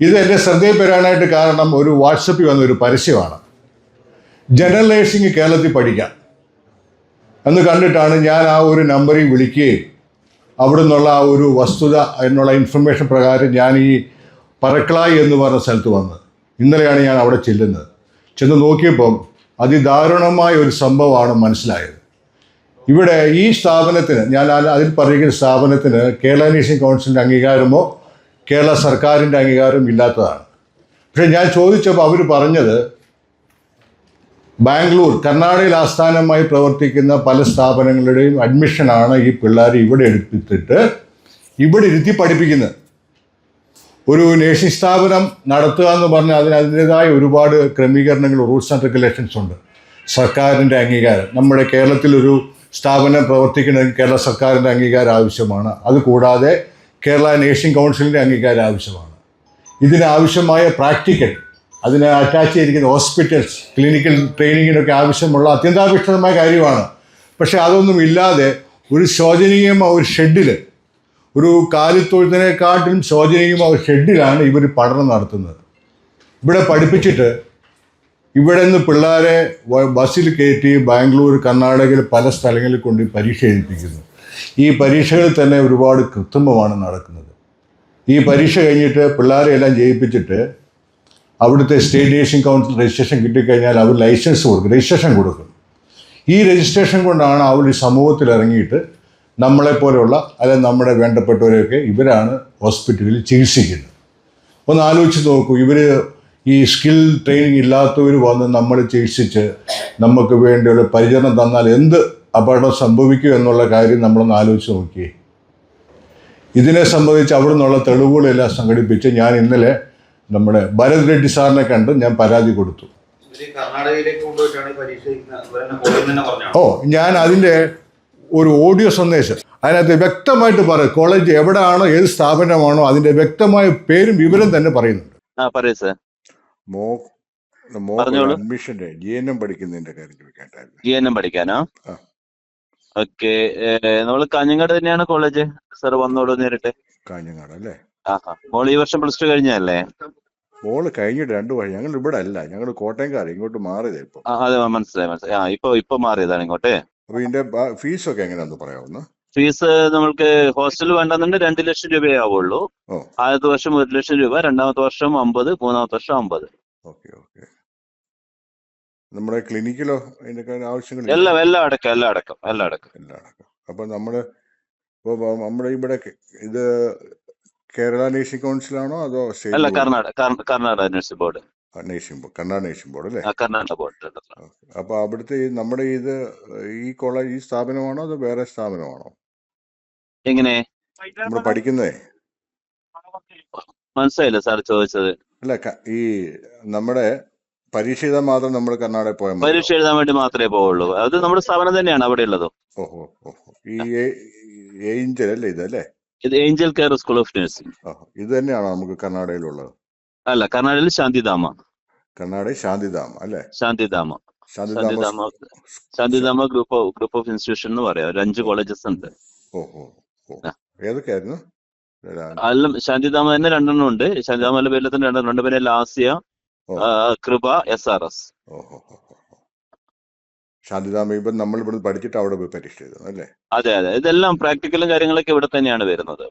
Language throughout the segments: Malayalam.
ഇത് എന്റെ ശ്രദ്ധയിൽ വരാനായിട്ട് കാരണം ഒരു വാട്സപ്പിൽ വന്ന ഒരു പരസ്യമാണ്. ജനറൽ നേഴ്സിംഗ് കേരളത്തിൽ പഠിക്കാം. എന്ന് കണ്ടിട്ടാണ് ഞാൻ ആ ഒരു നമ്പറിൽ വിളിക്കുകയും അവിടെ നിന്നുള്ള ആ ഒരു വസ്തുത എന്നുള്ള ഇൻഫർമേഷൻ പ്രകാരം ഞാൻ ഈ പറക്കളായി എന്ന് പറഞ്ഞ സ്ഥലത്ത് വന്നത്. ഇന്നലെയാണ് ഞാൻ അവിടെ ചെല്ലുന്നത്. ചെന്ന് നോക്കിയപ്പം അതിദാരുണമായ ഒരു സംഭവമാണ് മനസ്സിലായത്. ഇവിടെ ഈ സ്ഥാപനത്തിന് ഞാൻ അതിൽ പറയുന്ന സ്ഥാപനത്തിന് കേരള നേഴ്സിംഗ് കൗൺസിലിന്റെ അംഗീകാരമോ കേരള സർക്കാരിന്റെ അംഗീകാരം ഇല്ലാത്തതാണ്. പക്ഷെ ഞാൻ ചോദിച്ചപ്പോൾ അവർ പറഞ്ഞത് ബാംഗ്ലൂർ കർണാടകയിൽ ആസ്ഥാനമായി പ്രവർത്തിക്കുന്ന പല സ്ഥാപനങ്ങളുടെയും അഡ്മിഷനാണ് ഈ പിള്ളേർ ഇവിടെ എടുത്തിട്ട് ഇവിടെ ഇരുത്തി പഠിപ്പിക്കുന്നത്. ഒരു നേഴ്സിംഗ് സ്ഥാപനം നടത്തുക എന്ന് പറഞ്ഞാൽ അതിന് അതിന്റെതായ ഒരുപാട് ക്രമീകരണങ്ങൾ റൂൾസ് ആൻഡ് റെഗുലേഷൻസ് ഉണ്ട്. സർക്കാരിന്റെ അംഗീകാരം. നമ്മുടെ കേരളത്തിലൊരു സ്ഥാപനം പ്രവർത്തിക്കണമെങ്കിൽ കേരള സർക്കാരിന്റെ അംഗീകാരം ആവശ്യമാണ്. അതുകൂടാതെ കേരള നേഴ്സിംഗ് കൗൺസിലിന്റെ അംഗീകാരം ആവശ്യമാണ് ഇതിനാവശ്യമായ പ്രാക്ടിക്കൽ അതിന് അറ്റാച്ച് ചെയ്തിരിക്കുന്ന ഹോസ്പിറ്റൽസ് ക്ലിനിക്കൽ ട്രെയിനിങ്ങിനൊക്കെ ആവശ്യമുള്ള അത്യന്താപേക്ഷിതമായ കാര്യമാണ്. പക്ഷേ അതൊന്നും ഇല്ലാതെ ഒരു ശോചനീയമായ ഒരു ഷെഡിൽ ഒരു കാലിത്തൊഴുത്തിനെക്കാട്ടിലും ശോചനീയമായ ഒരു ഷെഡിലാണ് ഇവർ പഠനം നടത്തുന്നത്. ഇവിടെ പഠിപ്പിച്ചിട്ട് ഇവിടെ നിന്ന് പിള്ളേരെ ബസ്സിൽ കയറ്റി ബാംഗ്ലൂർ കർണാടകയിൽ പല സ്ഥലങ്ങളിൽ കൊണ്ട് പരീക്ഷ എഴുതിപ്പിക്കുന്നു ഈ പരീക്ഷകളിൽ തന്നെ ഒരുപാട് കൃത്രിമമാണ് നടക്കുന്നത്. ഈ പരീക്ഷ കഴിഞ്ഞിട്ട് പിള്ളേരെ എല്ലാം ജയിപ്പിച്ചിട്ട് അവിടുത്തെ സ്റ്റേറ്റ് ഏഷ്യൻ കൗൺസിൽ രജിസ്ട്രേഷൻ കിട്ടിക്കഴിഞ്ഞാൽ അവർ ലൈസൻസ് കൊടുക്കും രജിസ്ട്രേഷൻ കൊടുക്കും. ഈ രജിസ്ട്രേഷൻ കൊണ്ടാണ് അവർ ഈ സമൂഹത്തിൽ ഇറങ്ങിയിട്ട് നമ്മളെപ്പോലെയുള്ള അല്ലെങ്കിൽ നമ്മുടെ വേണ്ടപ്പെട്ടവരെയൊക്കെ ഇവരാണ് ഹോസ്പിറ്റലിൽ ചികിത്സിക്കുന്നത്. ഒന്ന് ആലോചിച്ച് നോക്കൂ ഇവർ ഈ സ്കിൽ ട്രെയിനിങ് ഇല്ലാത്തവർ വന്ന് നമ്മൾ ചികിത്സിച്ച് നമുക്ക് വേണ്ടിയുള്ള പരിചരണം തന്നാൽ എന്ത് അപകടം സംഭവിക്കൂ എന്നുള്ള കാര്യം നമ്മളൊന്ന് ആലോചിച്ച് നോക്കിയേ. ഇതിനെ സംബന്ധിച്ച് അവിടെ നിന്നുള്ള തെളിവുകളെല്ലാം സംഘടിപ്പിച്ച് ഞാൻ ഇന്നലെ നമ്മുടെ ഭരത് റെഡ്ഡി സാറിനെ കണ്ട് ഞാൻ പരാതി കൊടുത്തു. ഓ ഞാൻ അതിന്റെ ഒരു ഓഡിയോ സന്ദേശം അതിനകത്ത് വ്യക്തമായിട്ട് പറയും കോളേജ് എവിടെയാണോ ഏത് സ്ഥാപനമാണോ അതിന്റെ വ്യക്തമായ പേരും വിവരം തന്നെ പറയുന്നുണ്ട്. മോ. അഡ്മിഷന്റെ ജി എൻ എം പഠിക്കുന്നതിന്റെ കാര്യം ചോദിക്കാട്ടായിരുന്നു ജി എൻ എം പഠിക്കാനോ ആ. ഓക്കെ. നമ്മൾ കാഞ്ഞങ്ങാട് തന്നെയാണ് കോളേജ്? സർ വന്നോളൂ നേരിട്ട്. കാഞ്ഞങ്ങാട് അല്ലേ? ആഹാ. മോൾ ഈ വർഷം പ്ലസ് ടു കഴിഞ്ഞല്ലേ മോൾ കഴിഞ്ഞിട്ട് രണ്ടു വഴി ഞങ്ങൾ ഇവിടെ അല്ല. ഞങ്ങൾ കോട്ടയംകാർ ഇങ്ങോട്ട് മാറിയതാ ഇപ്പൊ. അതെ മനസ്സിലായി മനസ്സിലായി. ആ ഇപ്പൊ ഇപ്പൊ മാറിയതാണ് ഇങ്ങോട്ട്. അപ്പൊ ഇതിന്റെ ഒക്കെ എങ്ങനെയാന്ന് പറയാവുന്ന ഫീസ് നമ്മൾക്ക് ഹോസ്റ്റൽ വേണ്ടെന്നുണ്ടെങ്കിൽ രണ്ട് ലക്ഷം രൂപയേ ആവുള്ളൂ. ആദ്യത്തെ വർഷം ഒരു ലക്ഷം രൂപ രണ്ടാമത്തെ വർഷം അമ്പത് മൂന്നാമത്തെ വർഷം അമ്പത്. ഓക്കെ. നമ്മുടെ ക്ലിനിക്കിലോ അതിന്റെ ആവശ്യങ്ങൾ എല്ലാം എല്ലാം അടക്കം എല്ലാം അടക്കം എല്ലാം അടക്കം. എല്ലാം അടക്കം. അപ്പൊ നമ്മൾ ഇപ്പൊ നമ്മുടെ ഇവിടെ ഇത് കേരള നേഴ്സിംഗ് കൗൺസിലാണോ അതോ അല്ല കർണാടക കർണ- Karnataka nursing board. Nursing board Karnataka nursing board അല്ലേ? കർണാടക ബോർഡ്. അപ്പൊ അവിടുത്തെ നമ്മുടെ ഇത് ഈ കോളേജ് ഈ സ്ഥാപനമാണോ അതോ വേറെ സ്ഥാപനമാണോ? എങ്ങനെ? നമ്മൾ പഠിക്കുന്നേ? മനസ്സിലായില്ല സാർ ചോദിച്ചത്. അല്ല ഈ നമ്മുടെ പരീക്ഷ എഴുതാൻ മാത്രം നമ്മൾ കർണാടക പോയാൽ പരീക്ഷ എഴുതാൻ വേണ്ടി മാത്രമേ പോവുള്ളൂ. അത് നമ്മുടെ സ്ഥാപനം തന്നെയാണ് അവിടെ ഉള്ളത് ഓഹോ. ഈ ഏഞ്ചൽ അല്ലേ ഇതല്ലേ ഇത് Angel care school of nursing. ഇത് തന്നെയാണോ നമുക്ക് കർണാടകയിലുള്ളത്? അല്ല കർണാടകയിൽ ശാന്തിധാമ. കർണാടക ശാന്തിധാമ അല്ലേ? Shanthidhama. Shanthidhama Shanthidhama group group of institution എന്ന് പറയാം. ഒരു അഞ്ച് കോളേജസ് ഉണ്ട്. ഓഹോ ഏതൊക്കെയായിരുന്നു? അല്ല ശാന്തിധാമ തന്നെ രണ്ടെണ്ണം ഉണ്ട്. ശാന്തിധാമ പേരിൽ തന്നെ രണ്ടെണ്ണം ഉണ്ട്. പിന്നെ ലാസിയ കൃപ എസ് ആർ എസ്. ശാന്തിധാമ ഇപ്പം നമ്മൾ ഇവിടെ പഠിച്ചിട്ട് അവിടെ പോയി പരീക്ഷ എഴുതണം അല്ലേ? അതെ അതെ. ഇതെല്ലാം പ്രാക്ടിക്കലും കാര്യങ്ങളൊക്കെ ഇവിടെ തന്നെയാണ് വരുന്നത്.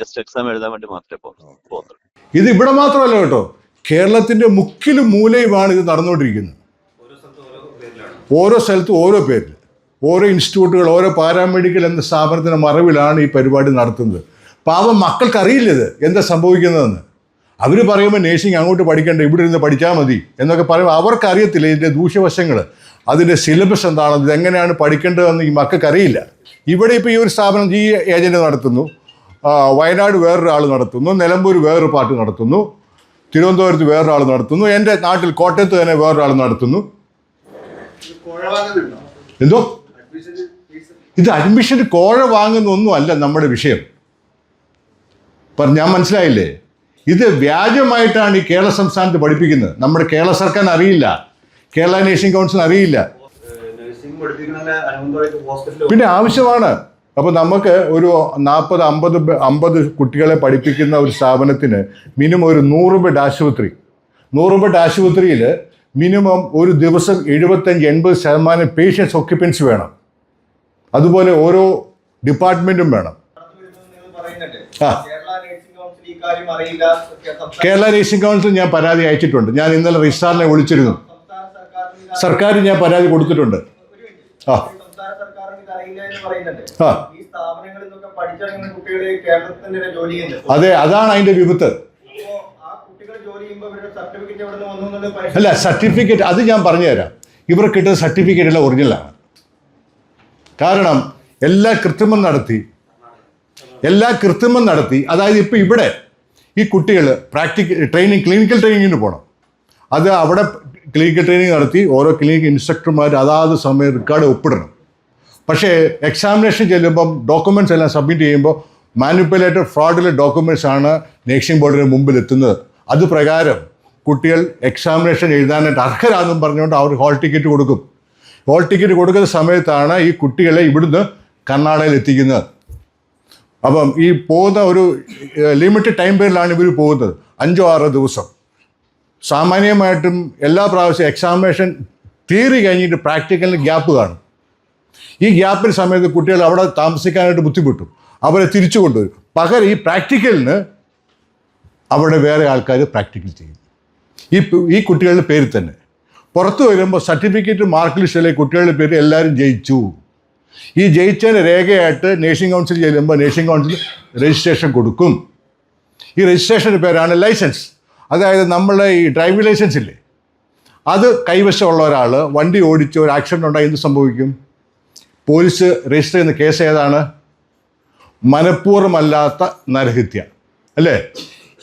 ജസ്റ്റ് എക്സാം എഴുതാൻ വേണ്ടി മാത്രമേ. പോകുന്നുള്ളൂ ഇത് ഇവിടെ മാത്രമല്ല കേട്ടോ. കേരളത്തിന്റെ മുക്കിലും മൂലയുമാണ് ഇത് നടന്നുകൊണ്ടിരിക്കുന്നത്. ഓരോ സ്ഥലത്തും ഓരോ പേരിൽ. ഓരോ ഇൻസ്റ്റിറ്റ്യൂട്ടുകൾ ഓരോ പാരാമെഡിക്കൽ എന്ന സ്ഥാപനത്തിന്റെ മറവിലാണ് ഈ പരിപാടി നടത്തുന്നത്. പാവം മക്കൾക്ക് അറിയില്ല ഇത് എന്താ സംഭവിക്കുന്നതെന്ന്. അവർ പറയുമ്പോൾ നേഴ്സിംഗ് അങ്ങോട്ട് പഠിക്കേണ്ട ഇവിടെ ഇരുന്ന് പഠിച്ചാൽ മതി എന്നൊക്കെ പറയുമ്പോൾ അവർക്ക് അറിയത്തില്ല ഇതിന്റെ ദൂഷ്യവശങ്ങൾ അതിന്റെ സിലബസ് എന്താണെന്ന് ഇതെങ്ങനെയാണ് പഠിക്കേണ്ടതെന്ന് ഈ മക്കൾക്ക് അറിയില്ല ഇവിടെ ഇപ്പോൾ ഈ ഒരു സ്ഥാപനം ഈ ഏജന്റ് നടത്തുന്നു. വയനാട് വേറൊരാൾ നടത്തുന്നു നിലമ്പൂർ വേറൊരു പാർട്ടി നടത്തുന്നു തിരുവനന്തപുരത്ത് വേറൊരാൾ നടത്തുന്നു എന്റെ നാട്ടിൽ കോട്ടയത്ത് തന്നെ വേറൊരാൾ നടത്തുന്നു. എന്തോ? ഇത് അഡ്മിഷൻ കോഴ വാങ്ങുന്ന ഒന്നും അല്ല നമ്മുടെ വിഷയം. ਪਰ ഞാൻ മനസ്സിലായില്ലേ? ഇത് വ്യാജമായിട്ടാണ് ഈ കേരള സംസ്ഥാനത്ത് പഠിപ്പിക്കുന്നത്. നമ്മുടെ കേരള സർക്കാർ അറിയില്ല. കേരള നേഴ്സിംഗ് കൗൺസിൽ അറിയില്ല. പിന്നെ ആവശ്യമാണ്. അപ്പോൾ നമുക്ക് ഒരു നാൽപ്പത് അമ്പത് അമ്പത് കുട്ടികളെ പഠിപ്പിക്കുന്ന ഒരു സ്ഥാപനത്തിന് മിനിമം ഒരു നൂറ് ബെഡ് ആശുപത്രി. നൂറ് ബെഡ് ആശുപത്രിയിൽ മിനിമം ഒരു ദിവസം എഴുപത്തഞ്ച് എൺപത് ശതമാനം പേഷ്യൻസ് ഒക്യുപ്പൻസ് വേണം. അതുപോലെ ഓരോ ഡിപ്പാർട്ട്മെന്റും വേണം. ആ. കേരള റേസിംഗ് കൗൺസിൽ ഞാൻ പരാതി അയച്ചിട്ടുണ്ട്. ഞാൻ ഇന്നലെ റിസ്റ്റാറിനെ വിളിച്ചിരുന്നു. സർക്കാർ ഞാൻ പരാതി കൊടുത്തിട്ടുണ്ട്. ആ. അതെ അതാണ് അതിന്റെ വിപത്ത്. അല്ല സർട്ടിഫിക്കറ്റ് അത് ഞാൻ പറഞ്ഞുതരാം. ഇവർ കിട്ടുന്ന സർട്ടിഫിക്കറ്റ് എല്ലാം ഒറിജിനലാണ് കാരണം എല്ലാ കൃത്രിമം നടത്തി എല്ലാ കൃത്രിമം നടത്തി അതായത് ഇപ്പം ഇവിടെ ഈ കുട്ടികൾ പ്രാക്ടിക്കൽ ട്രെയിനിങ് ക്ലിനിക്കൽ ട്രെയിനിങ്ങിന് പോകണം അത് അവിടെ ക്ലിനിക്കൽ ട്രെയിനിങ് നടത്തി ഓരോ ക്ലിനിക് ഇൻസ്ട്രക്ടർമാർ അതാത് സമയം റെക്കോർഡ് ഒപ്പിടണം. പക്ഷേ എക്സാമിനേഷൻ ചെല്ലുമ്പം ഡോക്യുമെന്റ്സ് എല്ലാം സബ്മിറ്റ് ചെയ്യുമ്പോൾ മാനിപ്പുലേറ്റഡ് ഫ്രോഡിലെ ഡോക്യുമെന്റ്സ് ആണ് നേഴ്സിംഗ് ബോർഡിന് മുമ്പിൽ എത്തുന്നത് അത് പ്രകാരം കുട്ടികൾ എക്സാമിനേഷൻ എഴുതാനായിട്ട് അർഹരാണെന്നും പറഞ്ഞുകൊണ്ട് അവർ ഹോൾ ടിക്കറ്റ് കൊടുക്കും. ഹോൾ ടിക്കറ്റ് കൊടുക്കുന്ന സമയത്താണ് ഈ കുട്ടികളെ ഇവിടുന്ന് കർണാടകയിൽ എത്തിക്കുന്നത് അപ്പം ഈ പോകുന്ന ഒരു ലിമിറ്റഡ് ടൈം പീരീഡിലാണ് ഇവർ പോകുന്നത്. അഞ്ചോ ആറോ ദിവസം. സാമാന്യമായിട്ടും എല്ലാ പ്രാവശ്യം എക്സാമിനേഷൻ തിയറി കഴിഞ്ഞിട്ട് പ്രാക്ടിക്കലിന് ഗ്യാപ്പ് കാണും. ഈ ഗ്യാപ്പിന് സമയത്ത് കുട്ടികൾ അവിടെ താമസിക്കാനായിട്ട് ബുദ്ധിമുട്ടും. അവരെ തിരിച്ചു കൊണ്ടുവരും. പകരം ഈ പ്രാക്ടിക്കലിന് അവിടെ വേറെ ആൾക്കാർ പ്രാക്ടിക്കൽ ചെയ്യും. ഈ ഈ കുട്ടികളുടെ പേര് തന്നെ. പുറത്ത് വരുമ്പോൾ സർട്ടിഫിക്കറ്റ് മാർക്ക് ലിസ്റ്റിലെ കുട്ടികളുടെ പേര് എല്ലാവരും ജയിച്ചു. ഈ ജയിച്ചതിന് രേഖയായിട്ട് നേഴ്സിംഗ് കൗൺസിൽ ചെല്ലുമ്പോൾ നേഴ്സിംഗ് കൗൺസിൽ രജിസ്ട്രേഷൻ കൊടുക്കും. ഈ രജിസ്ട്രേഷന്റെ പേരാണ് ലൈസൻസ്. അതായത് നമ്മളെ ഈ ഡ്രൈവിംഗ് ലൈസൻസ് ഇല്ലേ? അത് കൈവശമുള്ള ഒരാൾ വണ്ടി ഓടിച്ച് ഒരു ആക്സിഡന്റ് ഉണ്ടായി എന്ത് സംഭവിക്കും? പോലീസ് രജിസ്റ്റർ ചെയ്യുന്ന കേസ് ഏതാണ്? മനഃപൂർവമല്ലാത്ത നരഹത്യ. അല്ലേ?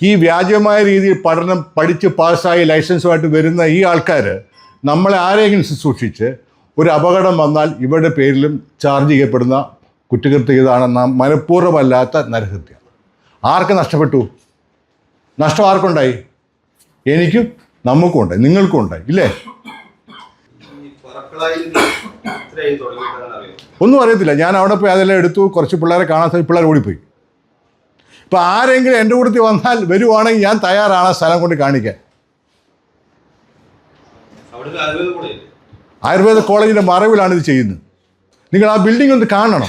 ഈ വ്യാജമായ രീതിയിൽ പഠനം പഠിച്ച് പാസ്സായി ലൈസൻസുമായിട്ട് വരുന്ന ഈ ആൾക്കാർ നമ്മളെ ആരെങ്കിലും ശുശ്രൂഷിച്ച് ഒരു അപകടം വന്നാൽ ഇവരുടെ പേരിലും ചാർജ് ചെയ്യപ്പെടുന്ന കുറ്റകൃത്യം ഇതാണെന്ന മനഃപൂർവമല്ലാത്ത നരഹത്യ. ആർക്ക് നഷ്ടപ്പെട്ടു? നഷ്ടം ആർക്കുണ്ടായി? എനിക്കും നമുക്കും ഉണ്ടായി. നിങ്ങൾക്കും ഉണ്ടായി. ഇല്ലേ? ഒന്നും അറിയത്തില്ല. ഞാൻ അവിടെ പോയി അതെല്ലാം എടുത്തു. കുറച്ച് പിള്ളേരെ കാണാൻ സാധിച്ചു പിള്ളേർ ഓടിപ്പോയി. ഇപ്പം ആരെങ്കിലും എന്റെ കൂടുതൽ വന്നാൽ വരുവാണെങ്കിൽ ഞാൻ തയ്യാറാണ് സ്ഥലം കൊണ്ട് കാണിക്കാൻ. ആയുർവേദ കോളേജിന്റെ മറവിലാണ് ഇത് ചെയ്യുന്നത്. നിങ്ങൾ ആ ബിൽഡിംഗ് ഒന്ന് കാണണം.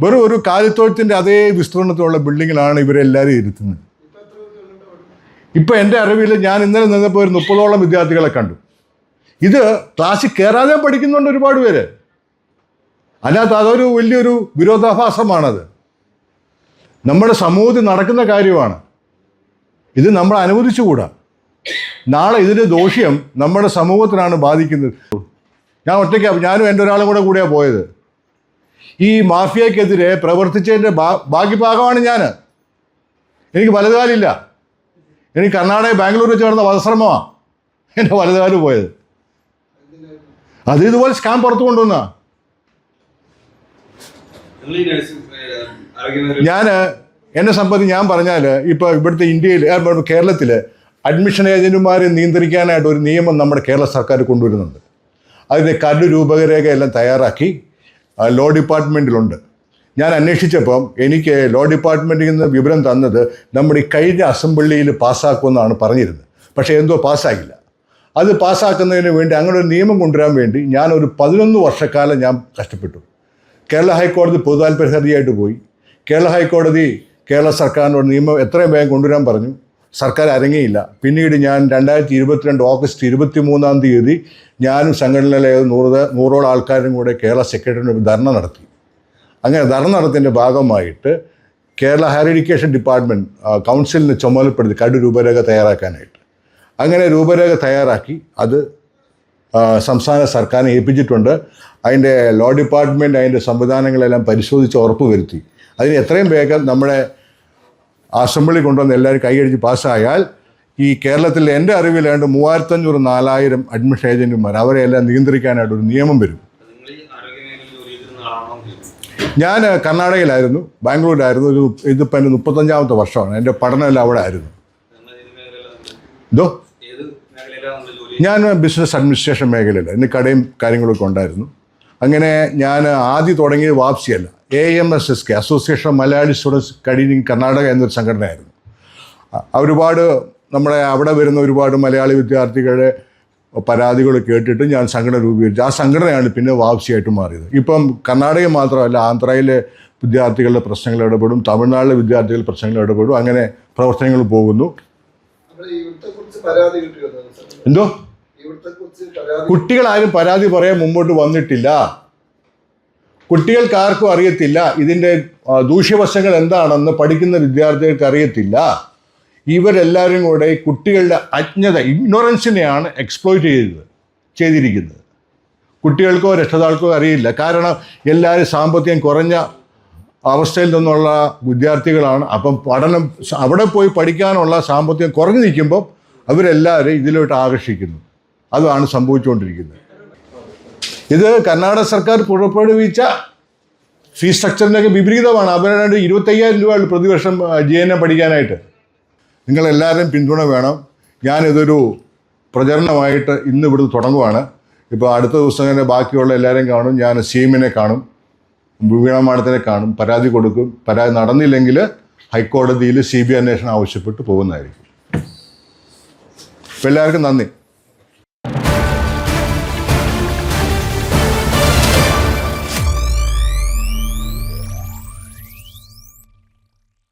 വെറും ഒരു കാലിത്തോഴത്തിന്റെ അതേ വിസ്തീർണത്തിലുള്ള ബിൽഡിങ്ങിലാണ് ഇവരെല്ലാവരും ഇരുത്തുന്നത്. ഇപ്പം എന്റെ അറിവിൽ ഞാൻ ഇന്നലെ നിന്നപ്പോൾ ഒരു മുപ്പതോളം വിദ്യാർത്ഥികളെ കണ്ടു. ഇത് ക്ലാസ്സിൽ കയറാതെ പഠിക്കുന്നുണ്ട് ഒരുപാട് പേര്. അതിനകത്ത് അതൊരു വലിയൊരു വിരോധാഭാസമാണത്. നമ്മുടെ സമൂഹത്തിൽ നടക്കുന്ന കാര്യമാണ്. ഇത് നമ്മൾ അനുവദിച്ചുകൂടാ. നാളെ ഇതിന്റെ ദോഷ്യം നമ്മുടെ സമൂഹത്തിനാണ് ബാധിക്കുന്നത്. ഞാൻ ഒറ്റയ്ക്ക് ഞാനും എന്റെ ഒരാളും കൂടെ കൂടെയാണ് പോയത്. ഈ മാഫിയക്കെതിരെ പ്രവർത്തിച്ചതിന്റെ ബാക്കി ഭാഗമാണ് ഞാൻ എനിക്ക് വലുതുകാലില്ല. എനിക്ക് കർണാടക ബാംഗ്ലൂർ വെച്ച് നടന്ന വധശ്രമമാണ് എന്റെ വലതുകാൽ പോയത്. അത് ഇതുപോലെ സ്കാം പുറത്തു കൊണ്ടുവന്ന. ഞാൻ എന്നെ സംബന്ധിച്ച് ഞാൻ പറഞ്ഞാൽ ഇപ്പോൾ ഇവിടുത്തെ ഇന്ത്യയിൽ കേരളത്തിൽ അഡ്മിഷൻ ഏജന്റുമാരെ നിയന്ത്രിക്കാനായിട്ട് ഒരു നിയമം നമ്മുടെ കേരള സർക്കാർ കൊണ്ടുവരുന്നുണ്ട്. അതിന്റെ കരട് രൂപരേഖ എല്ലാം തയ്യാറാക്കി ലോ ഡിപ്പാർട്ട്മെന്റിലുണ്ട് ഞാൻ അന്വേഷിച്ചപ്പം എനിക്ക് ലോ ഡിപ്പാർട്ട്മെന്റിൽ നിന്ന് വിവരം തന്നത് നമ്മുടെ ഈ കഴിഞ്ഞ അസംബ്ലിയിൽ പാസ്സാക്കുമെന്നാണ് പറഞ്ഞിരുന്നത്. പക്ഷേ എന്തോ പാസ്സായില്ല. അത് പാസ്സാക്കുന്നതിന് വേണ്ടി അങ്ങനെ ഒരു നിയമം കൊണ്ടുവരാൻ വേണ്ടി ഞാൻ ഒരു പതിനൊന്ന് വർഷക്കാലം ഞാൻ കഷ്ടപ്പെട്ടു. കേരള ഹൈക്കോടതി പൊതുതാൽപര്യ ഹർജിയായിട്ട് പോയി. കേരള ഹൈക്കോടതി കേരള സർക്കാരിനോട് നിയമം എത്രയും വേഗം കൊണ്ടുവരാൻ പറഞ്ഞു. സർക്കാർ അരങ്ങിയില്ല പിന്നീട് ഞാൻ രണ്ടായിരത്തി ഇരുപത്തിരണ്ട് ഓഗസ്റ്റ് ഇരുപത്തി മൂന്നാം തീയതി ഞാനും സംഘടനയിലെ നൂറ് നൂറോളം ആൾക്കാരും കൂടെ കേരള സെക്രട്ടറിയുടെ ധർണ നടത്തി. അങ്ങനെ ധർണ നടത്തിന്റെ ഭാഗമായിട്ട് കേരള ഹയർ എഡ്യൂക്കേഷൻ ഡിപ്പാർട്ട്മെന്റ് കൗൺസിലിന് ചുമതലപ്പെടുത്തി കടു രൂപരേഖ തയ്യാറാക്കാനായിട്ട്. അങ്ങനെ രൂപരേഖ തയ്യാറാക്കി അത് സംസ്ഥാന സർക്കാരിനെ ഏൽപ്പിച്ചിട്ടുണ്ട്. അതിന്റെ ലോ ഡിപ്പാർട്ട്മെന്റ് അതിന്റെ സംവിധാനങ്ങളെല്ലാം പരിശോധിച്ച് ഉറപ്പ് വരുത്തി അതിന് എത്രയും വേഗം നമ്മുടെ അസംബ്ലി കൊണ്ടുവന്ന് എല്ലാവരും കൈയടിച്ച് പാസ്സായാൽ ഈ കേരളത്തിൽ എന്റെ അറിവിലാണ്ട് മൂവായിരത്തഞ്ഞൂറ് നാലായിരം അഡ്മിഷൻ ഏജന്റുമാർ അവരെല്ലാം നിയന്ത്രിക്കാനായിട്ട് ഒരു നിയമം വരും. ഞാൻ കർണാടകയിലായിരുന്നു ബാംഗ്ലൂരിലായിരുന്നു ഒരു ഇതിപ്പോൾ എന്റെ മുപ്പത്തഞ്ചാമത്തെ വർഷമാണ് എന്റെ പഠനമെല്ലാം അവിടെ ആയിരുന്നു. എന്തോ ഞാൻ ബിസിനസ് അഡ്മിനിസ്ട്രേഷൻ മേഖലയിൽ എന്റെ കടയും കാര്യങ്ങളൊക്കെ ഉണ്ടായിരുന്നു. അങ്ങനെ ഞാൻ ആദ്യം തുടങ്ങിയത് വാപ്സിയല്ല A M S S K association of Malayali students കടീനിങ് Karnataka എന്നൊരു സംഘടനയായിരുന്നു. ഒരുപാട് നമ്മുടെ അവിടെ വരുന്ന ഒരുപാട് മലയാളി വിദ്യാർത്ഥികളുടെ പരാതികൾ കേട്ടിട്ട് ഞാൻ സംഘടന രൂപീകരിച്ചു. ആ സംഘടനയാണ് പിന്നെ വാപ്സിയായിട്ട് മാറിയത്. ഇപ്പം കർണാടക മാത്രമല്ല ആന്ധ്രയിലെ വിദ്യാർത്ഥികളുടെ പ്രശ്നങ്ങൾ ഇടപെടും തമിഴ്നാട്ടിലെ വിദ്യാർത്ഥികളുടെ പ്രശ്നങ്ങൾ ഇടപെടും അങ്ങനെ പ്രവർത്തനങ്ങൾ പോകുന്നു. എന്തോ? കുട്ടികളാരും പരാതി പറയാൻ മുമ്പോട്ട് വന്നിട്ടില്ല. കുട്ടികൾക്ക് ആർക്കും അറിയത്തില്ല ഇതിന്റെ ദൂഷ്യവശങ്ങൾ എന്താണെന്ന് പഠിക്കുന്ന വിദ്യാർത്ഥികൾക്ക് അറിയത്തില്ല. ഇവരെല്ലാവരും കൂടെ കുട്ടികളുടെ അജ്ഞത ഇഗ്നോറൻസിനെയാണ് എക്സ്പ്ലോയിറ്റ് ചെയ്തത് ചെയ്തിരിക്കുന്നത്. കുട്ടികൾക്കോ രക്ഷിതാക്കൾക്കോ അറിയില്ല. കാരണം എല്ലാവരും സാമ്പത്തികം കുറഞ്ഞ അവസ്ഥയിൽ നിന്നുള്ള വിദ്യാർത്ഥികളാണ്. അപ്പം പഠനം അവിടെ പോയി പഠിക്കാനുള്ള സാമ്പത്തികം കുറഞ്ഞു നിൽക്കുമ്പോൾ അവരെല്ലാവരും ഇതിലോട്ട് ആകർഷിക്കുന്നു. അതാണ് സംഭവിച്ചുകൊണ്ടിരിക്കുന്നത്. ഇത് കർണാടക സർക്കാർ പുറപ്പെടുവിച്ച ഫീസ് സ്ട്രക്ചറിന്റെയൊക്കെ വിപരീതമാണ്. അവരുടെ ഇരുപത്തയ്യായിരം രൂപ പ്രതിവർഷം ജി എൻ എം പഠിക്കാനായിട്ട്. നിങ്ങളെല്ലാവരും പിന്തുണ വേണം. ഞാനിതൊരു പ്രചരണമായിട്ട് ഇന്ന് ഇവിടുന്ന് തുടങ്ങുവാണ്. ഇപ്പോൾ അടുത്ത ദിവസം തന്നെ ബാക്കിയുള്ള എല്ലാവരെയും കാണും. ഞാൻ സി എമ്മിനെ കാണും. വീണമാണത്തിനെ കാണും. പരാതി കൊടുക്കും. പരാതി നടന്നില്ലെങ്കിൽ ഹൈക്കോടതിയിൽ സി ബി അന്വേഷണം ആവശ്യപ്പെട്ട് പോകുന്നതായിരിക്കും. എല്ലാവർക്കും നന്ദി.